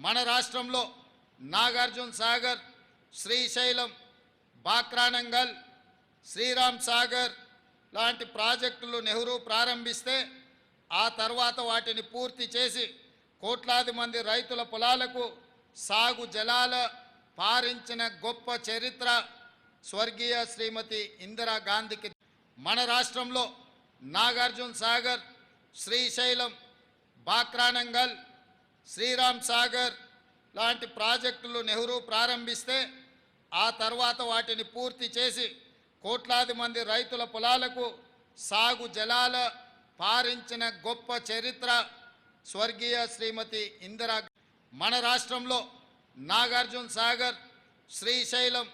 మన రాష్ట్రంలో నాగార్జున సాగర్ శ్రీశైలం బాక్రానంగల్ శ్రీరామ్ సాగర్ లాంటి ప్రాజెక్టులు నెహ్రూ ప్రారంభిస్తే ఆ తర్వాత వాటిని పూర్తి చేసి కోట్లాది మంది రైతుల పొలాలకు సాగు జలాల పారించిన గొప్ప చరిత్ర స్వర్గీయ శ్రీమతి ఇందిరా గాంధీకి. మన రాష్ట్రంలో నాగార్జున సాగర్ శ్రీశైలం బాక్రానంగల్ శ్రీరామ్ సాగర్ లాంటి ప్రాజెక్టులు నెహ్రూ ప్రారంభిస్తే ఆ తర్వాత వాటిని పూర్తి చేసి కోట్లాది మంది రైతుల పొలాలకు సాగు జలాల పారించిన గొప్ప చరిత్ర స్వర్గీయ శ్రీమతి ఇందిరా మన రాష్ట్రంలో నాగార్జున సాగర్ శ్రీశైలం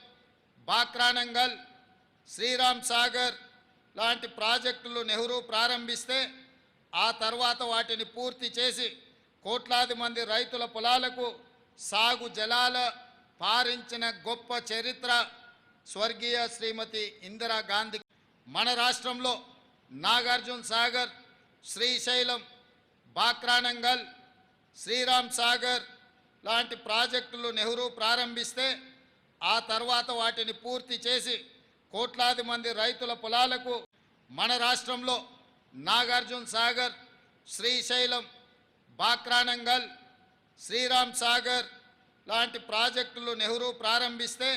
బాక్రానంగల్ శ్రీరామ్ సాగర్ లాంటి ప్రాజెక్టులు నెహ్రూ ప్రారంభిస్తే ఆ తర్వాత వాటిని పూర్తి చేసి కోట్లాది మంది రైతుల పొలాలకు సాగు జలాల పారించిన గొప్ప చరిత్ర స్వర్గీయ శ్రీమతి ఇందిరా గాంధీ. మన రాష్ట్రంలో నాగార్జున సాగర్ శ్రీశైలం బాక్రానంగల్ శ్రీరామ్ సాగర్ లాంటి ప్రాజెక్టులు నెహ్రూ ప్రారంభిస్తే ఆ తర్వాత వాటిని పూర్తి చేసి కోట్లాది మంది రైతుల పొలాలకు మన రాష్ట్రంలో నాగార్జున సాగర్ శ్రీశైలం బాక్రానంగల్ శ్రీరామ్ సాగర్ లాంటి ప్రాజెక్టులు నెహ్రూ ప్రారంభిస్తే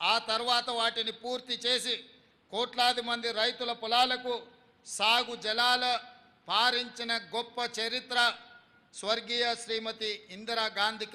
ఆ తర్వాత వాటిని పూర్తి చేసి కోట్లాది మంది రైతుల పొలాలకు సాగు జలాల పారించిన గొప్ప చరిత్ర స్వర్గీయ శ్రీమతి ఇందిరా గాంధీకి